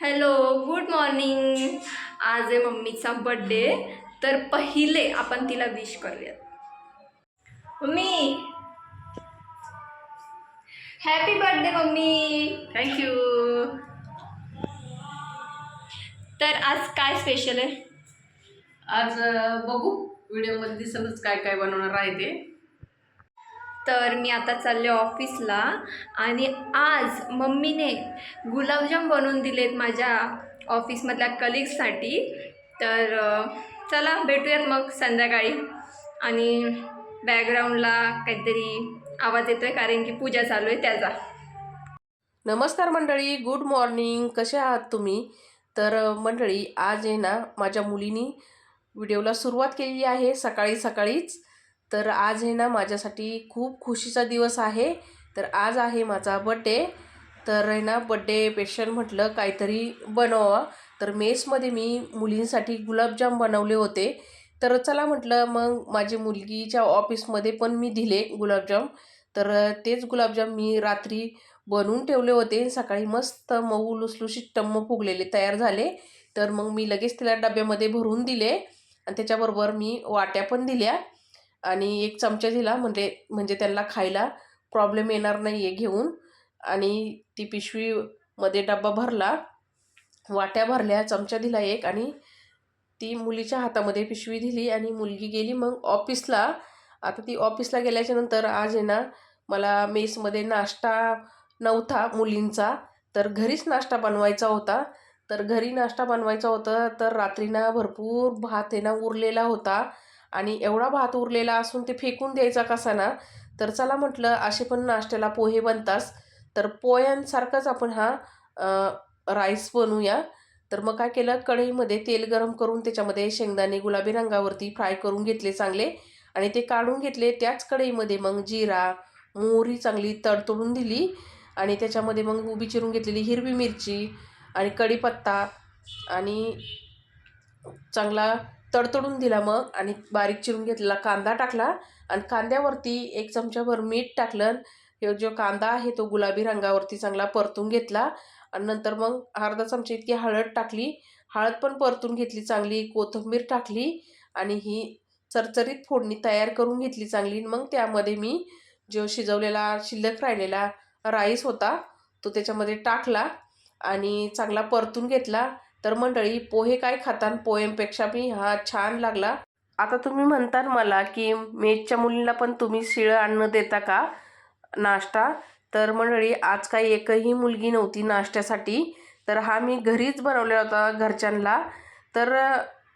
Hello good morning आज आहे मम्मीचा बड्डे तर पहिले आपण तिला विश करूयात. Mummy. Happy birthday mummy. Thank you तर आज काय स्पेशल आहे? आज बघू. व्हिडिओमध्ये दिसतच काय काय बनवणार आहे ते. तर मी आता चालले ऑफिसला आणि आज मम्मीने गुलाबजाम बनवून दिलेत माझ्या ऑफिसमधल्या कलिग्ससाठी. तर चला भेटूयात मग संध्याकाळी. आणि बॅकग्राऊंडला काहीतरी आवाज येतोय कारण की पूजा चालू आहे त्याचा. नमस्कार मंडळी गुड मॉर्निंग. कसे आहात तुम्ही? तर मंडळी आज आहे ना माझ्या मुलीनी व्हिडिओला सुरुवात केलेली आहे सकाळी सकाळीच. तर आज आहे ना माझ्यासाठी खूप खुशीचा दिवस आहे. तर आज आहे माझा बड्डे तर आहे ना बड्डे पेशंट म्हटलं काहीतरी बनवावा. तर मेसमध्ये मी मुलींसाठी गुलाबजाम बनवले होते. तर चला म्हटलं मग माझी मुलगीच्या ऑफिसमध्ये पण मी दिले गुलाबजाम. तर तेच गुलाबजाम मी रात्री बनवून ठेवले होते. सकाळी मस्त मऊ लुसलुशीत टम्म फुगलेले तयार झाले. तर मग मी लगेच तिला डब्यामध्ये भरून दिले. आणि त्याच्याबरोबर मी वाट्या पण दिल्या. आणि एक चमचा दिला म्हणजे म्हणजे त्यांना खायला प्रॉब्लेम येणार नाही आहे घेऊन. आणि ती पिशवीमध्ये डब्बा भरला वाट्या भरल्या चमचा दिला एक आणि ती मुलीच्या हातामध्ये पिशवी दिली आणि मुलगी गेली मग ऑफिसला. आता ती ऑफिसला गेल्याच्यानंतर आज आहे ना मला मेसमध्ये नाश्ता नव्हता मुलींचा तर घरीच नाश्ता बनवायचा होता. तर घरी नाश्ता बनवायचा होता तर रात्रीना भरपूर भात आहे ना उरलेला होता. आणि एवढा भात उरलेला असून ते फेकून द्यायचा कसा ना? तर चला म्हटलं असे पण नाश्त्याला पोहे बनतास. तर पोह्यांसारखाच आपण हा राईस बनवूया. तर मग काय केलं? कढईमध्ये तेल गरम करून त्याच्यामध्ये शेंगदाणे गुलाबी रंगावरती फ्राय करून घेतले चांगले. आणि ते काढून घेतले. त्याच कढईमध्ये मग जिरा मोहरी चांगली तडतडून दिली. आणि त्याच्यामध्ये मग उभी चिरून घेतलेली हिरवी मिरची आणि कढीपत्ता आणि चांगला तडतडून दिला मग आणि बारीक चिरून घेतलेला कांदा टाकला. आणि कांद्यावरती एक चमचाभर मीठ टाकलं. हे जो कांदा आहे तो गुलाबी रंगावरती चांगला परतून घेतला. आणि नंतर मग अर्धा चमचा इतकी हळद टाकली. हळद पण परतून घेतली चांगली. कोथिंबीर टाकली. आणि ही चरचरीत फोडणी तयार करून घेतली चांगली. मग त्यामध्ये मी जो शिजवलेला शिल्लक राहिलेला राईस होता तो त्याच्यामध्ये टाकला आणि चांगला परतून घेतला. तर मंडळी पोहे काय खातान? पोह्यांपेक्षा मी हा छान लागला. आता तुम्ही म्हणतात मला की मेजच्या मुलीला पण तुम्ही शिळं अन्न देता का? नाश्ता? तर मंडळी आज काही एकही मुलगी नव्हती नाश्त्यासाठी. तर हा मी घरीच बनवलेला होता घरच्यांना. तर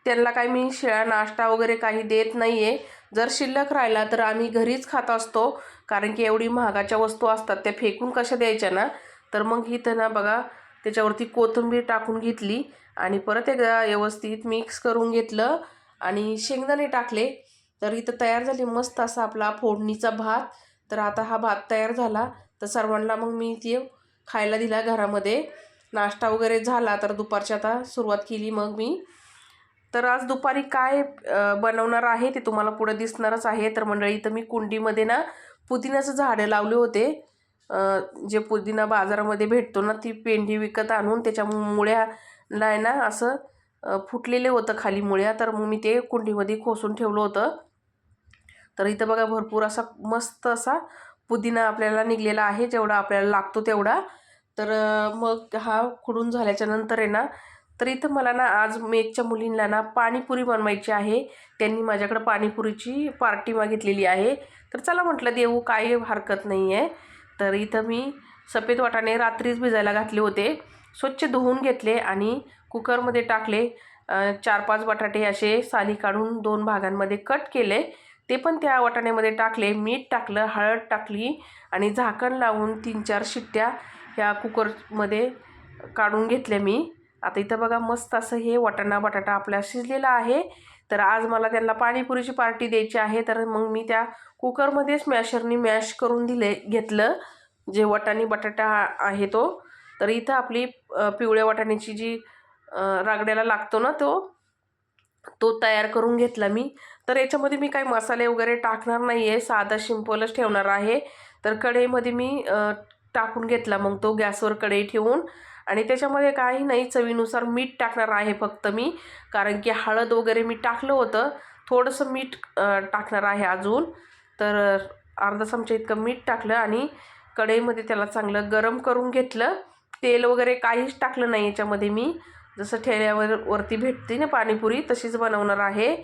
त्यांना काही मी शिळा नाश्ता वगैरे काही देत नाही आहे जर शिल्लक राहिला तर आम्ही घरीच खात असतो. कारण की एवढी महागाच्या वस्तू असतात त्या फेकून कशा द्यायच्या ना? तर मग ही त्यांना बघा त्याच्यावरती कोथिंबीर टाकून घेतली आणि परत एकदा व्यवस्थित मिक्स करून घेतलं आणि शेंगदाणे टाकले. तर इथं तयार झाली मस्त असा आपला फोडणीचा भात. तर आता हा भात तयार झाला. तर सर्वांना मग मी ते खायला दिला घरामध्ये. नाश्ता वगैरे झाला तर दुपारची आता सुरुवात केली मग मी. तर आज दुपारी काय बनवणार आहे ते तुम्हाला पुढं दिसणारच आहे. तर मंडळी इथं मी कुंडीमध्ये ना पुदिन्याचं झाडं लावले होते. जे पुदिना बाजारामध्ये भेटतो ना ती पेंडी विकत आणून त्याच्या मुळ्याला आहे ना असं फुटलेले होतं खाली मुळ्या. तर मग मी ते कुंडीमध्ये खोसून ठेवलं होतं. तर इथं बघा भरपूर असा मस्त असा पुदिना आपल्याला निघलेला आहे. जेवढा आपल्याला लागतो तेवढा. तर मग हा खुडून झाल्याच्यानंतर आहे ना तर इथं मला ना आज मेघच्या मुलींना ना पाणीपुरी बनवायची आहे. त्यांनी माझ्याकडं पाणीपुरीची पार्टी मागितलेली आहे. तर चला म्हटलं देऊ काही हरकत नाही आहे तर इथं मी सफेद वाटाणे रात्रीच भिजायला घातले होते. स्वच्छ धुवून घेतले आणि कुकरमध्ये टाकले. चार पाच बटाटे असे साली काढून दोन भागांमध्ये कट केले. ते पण त्या वाटाण्यामध्ये टाकले. मीठ टाकलं हळद टाकली आणि झाकण लावून तीन चार शिट्ट्या ह्या कुकरमध्ये काढून घेतल्या मी. आता इथं बघा मस्त असं हे वाटाणा बटाटा आपला शिजलेला आहे. तर आज मला त्यांना पाणीपुरीची पार्टी द्यायची आहे. तर मग मी त्या कुकरमध्येच मॅशरनी मॅश करून दिले घेतलं. जे वाटाणे बटाटा आहे तो. तर इथं आपली पिवळ्या वाटाण्याची जी रागड्याला लागतो ना तो तो तयार करून घेतला मी. तर याच्यामध्ये मी काही मसाले वगैरे टाकणार नाही आहे साधा शिंपलच ठेवणार आहे. तर कढईमध्ये मी टाकून घेतला मग तो गॅसवर कढई ठेवून. आणि त्याच्यामध्ये काही नाही चवीनुसार मीठ टाकणार आहे फक्त मी. कारण की हळद वगैरे मी टाकलं होतं. थोडंसं मीठ टाकणार आहे अजून. तर अर्धा चमचा इतकं मीठ टाकलं आणि कढईमध्ये त्याला चांगलं गरम करून घेतलं. तेल वगैरे काहीच टाकलं नाही याच्यामध्ये मी. जसं ठेल्यावर वरती भेटते ना पाणीपुरी तशीच बनवणार आहे.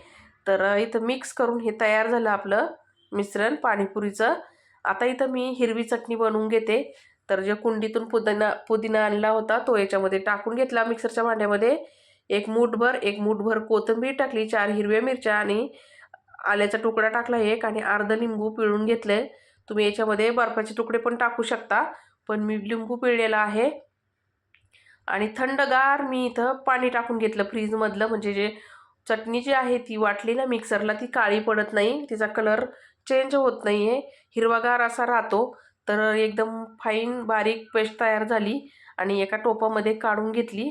तर इथं मिक्स करून हे तयार झालं आपलं मिश्रण पाणीपुरीचं. आता इथं मी हिरवी चटणी बनवून घेते. तर जे कुंडीतून पुदिना पुदिना आणला होता तो याच्यामध्ये टाकून घेतला मिक्सरच्या भांड्यामध्ये. एक मूठभर एक मूठभर कोथिंबीर टाकली चार हिरव्या मिरच्या आणि आल्याचा तुकडा टाकला एक आणि अर्ध लिंबू पिळून घेतलं. आहे तुम्ही याच्यामध्ये बर्फाचे तुकडे पण टाकू शकता पण मी लिंबू पिळलेला आहे. आणि थंडगार मी इथं पाणी टाकून घेतलं फ्रीजमधलं म्हणजे जे चटणी जी आहे ती वाटली ना मिक्सरला ती काळी पडत नाही तिचा कलर चेंज होत नाही आहे हिरवागार असा राहतो. तर एकदम फाईन बारीक पेस्ट तयार झाली आणि एका टोपामध्ये काढून घेतली.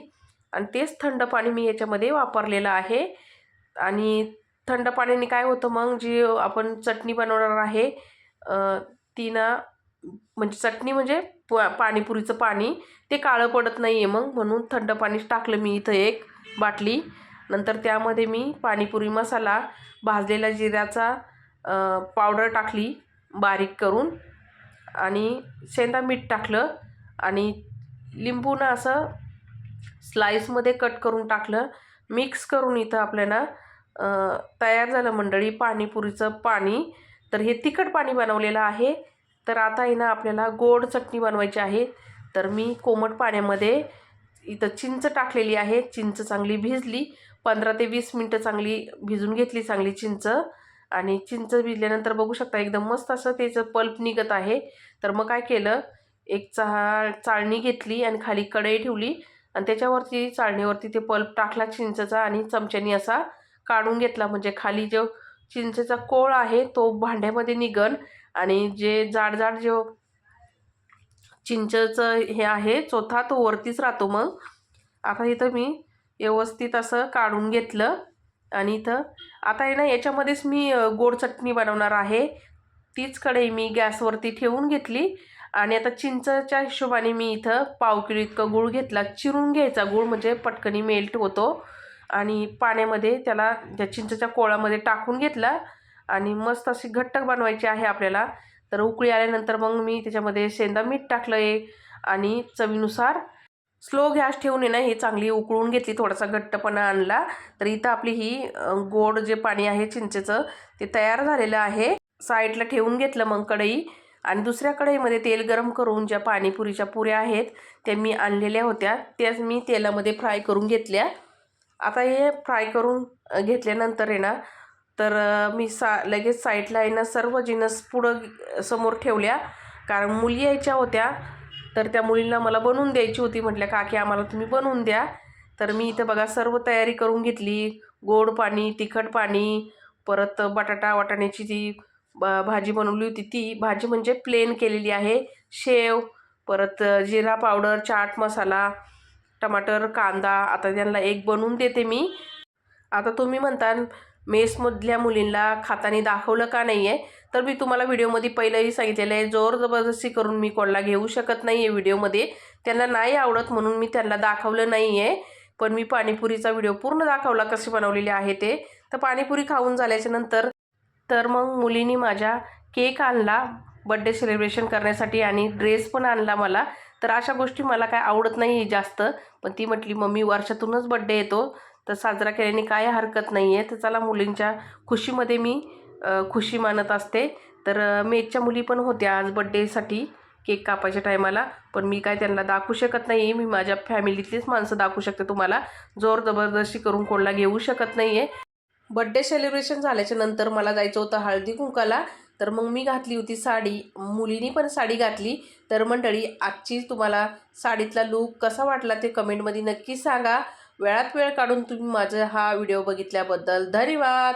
आणि तेच थंड पाणी मी याच्यामध्ये वापरलेलं आहे. आणि थंड पाण्याने काय होतं मग जी आपण चटणी बनवणार आहे ती ना म्हणजे चटणी म्हणजे प पाणीपुरीचं पाणी ते काळं पडत नाही आहे मग म्हणून थंड पाणीच टाकलं मी इथं एक बाटली. नंतर त्यामध्ये मी पाणीपुरी मसाला भाजलेला जिऱ्याचा पावडर टाकली बारीक करून. आणि शेंदा मीठ टाकलं आणि लिंबूनं असं स्लाईसमध्ये कट करून टाकलं. मिक्स करून इथं आपल्याला तयार झालं मंडळी पाणीपुरीचं पाणी. तर हे तिखट पाणी बनवलेलं आहे. तर आता आहे ना आपल्याला गोड चटणी बनवायची आहे. तर मी कोमट पाण्यामध्ये इथं चिंच टाकलेली आहे. चिंच चांगली भिजली. पंधरा ते वीस मिनटं चांगली भिजून घेतली चांगली चिंच. आणि चिंच भिजल्यानंतर बघू शकता एकदम मस्त असं त्याचं पल्प निघत आहे. तर मग काय केलं एक चा चाळणी घेतली आणि खाली कढई ठेवली आणि त्याच्यावरती चाळणीवरती ते पल्प टाकला चिंचचा आणि चमच्यानी असा काढून घेतला. म्हणजे खाली जो चिंचेचा कोळ आहे तो भांड्यामध्ये निघन आणि जे जाड जाड जो चिंचचं हे आहे चोथा तो वरतीच राहतो मग. आता इथं मी व्यवस्थित असं काढून घेतलं. आणि इथं आता आहे ना याच्यामध्येच मी गोड चटणी बनवणार आहे. तीच कढई मी गॅसवरती ठेवून घेतली आणि आता चिंचच्या हिशोबाने मी इथं पाव किलो इतकं गूळ घेतला. चिरून घ्यायचा गूळ म्हणजे पटकनी मेल्ट होतो आणि पाण्यामध्ये त्याला त्या चिंचेच्या कोळामध्ये टाकून घेतला आणि मस्त अशी घट्ट बनवायची आहे आपल्याला. तर उकळी आल्यानंतर मग मी त्याच्यामध्ये शेंदा मीठ टाकलं आहे आणि चवीनुसार स्लो गॅस ठेवून आहे ना ही चांगली उकळून घेतली थोडासा घट्टपणा आणला. तर इथं आपली ही गोड जे पाणी आहे चिंचेचं ते तयार झालेलं आहे. साईडला ठेवून घेतलं मग कढई आणि दुसऱ्या कढईमध्ये तेल गरम करून ज्या पाणीपुरीच्या पुऱ्या आहेत त्या मी आणलेल्या होत्या. त्याच मी तेलामध्ये फ्राय करून घेतल्या. आता हे फ्राय करून घेतल्यानंतर आहे ना तर मी सा लगेच साईडला आहे ना सर्व जिनस पुढं समोर ठेवल्या. कारण मुली यायच्या होत्या तर त्या मुलींना मला बनवून द्यायची होती. म्हटल्या काकी आम्हाला तुम्ही बनवून द्या. तर मी इथं बघा सर्व तयारी करून घेतली. गोड पाणी तिखट पाणी परत बटाटा वाटाण्याची ती ब- भाजी बनवली होती ती. भाजी म्हणजे प्लेन केलेली आहे. शेव परत जिरा पावडर चाट मसाला टमाटर कांदा. आता त्यांना एक बनवून देते मी. आता तुम्ही म्हणता मेसमधल्या मुलींना खातानी दाखवलं का नाही आहे तर मी तुम्हाला व्हिडिओमध्ये पहिलंही सांगितलेलं आहे जोर जबरदस्ती करून मी कोणाला घेऊ शकत नाही आहे व्हिडिओमध्ये. त्यांना नाही आवडत म्हणून मी त्यांना दाखवलं नाही आहे पण मी पाणीपुरीचा व्हिडिओ पूर्ण दाखवला कशी बनवलेले आहे ते. तर पाणीपुरी खाऊन झाल्याच्यानंतर तर मग मुलींनी माझ्या केक आणला बड्डे सेलिब्रेशन करण्यासाठी आणि ड्रेस पण आणला मला. तर अशा गोष्टी मला काय आवडत नाही जास्त. पण ती म्हटली मम्मी वर्षातूनच बड्डे येतो. तर साजरा केल्याने काय हरकत नाही आहे तर चला मुलींच्या खुशीमध्ये मी खुशी मानत असते. तर अ, मुली पण होत्या आज बड्डेसाठी केक कापायच्या टायमाला पण मी काय त्यांना दाखवू शकत नाही आहे मी माझ्या फॅमिलीतलीच माणसं दाखवू शकते तुम्हाला. जोर जबरदस्ती करून कोणाला घेऊ शकत नाही आहे बड्डे सेलिब्रेशन झाल्याच्यानंतर मला जायचं होतं हळदी कुंकाला. तर मग मी घातली होती साडी. मुलीनी पण साडी घातली. तर मंडळी आजची तुम्हाला साडीतला लूक कसा वाटला ते कमेंटमध्ये नक्की सांगा. वेळात वेळ काढून तुम्ही माझा हा व्हिडिओ बघितल्याबद्दल धन्यवाद!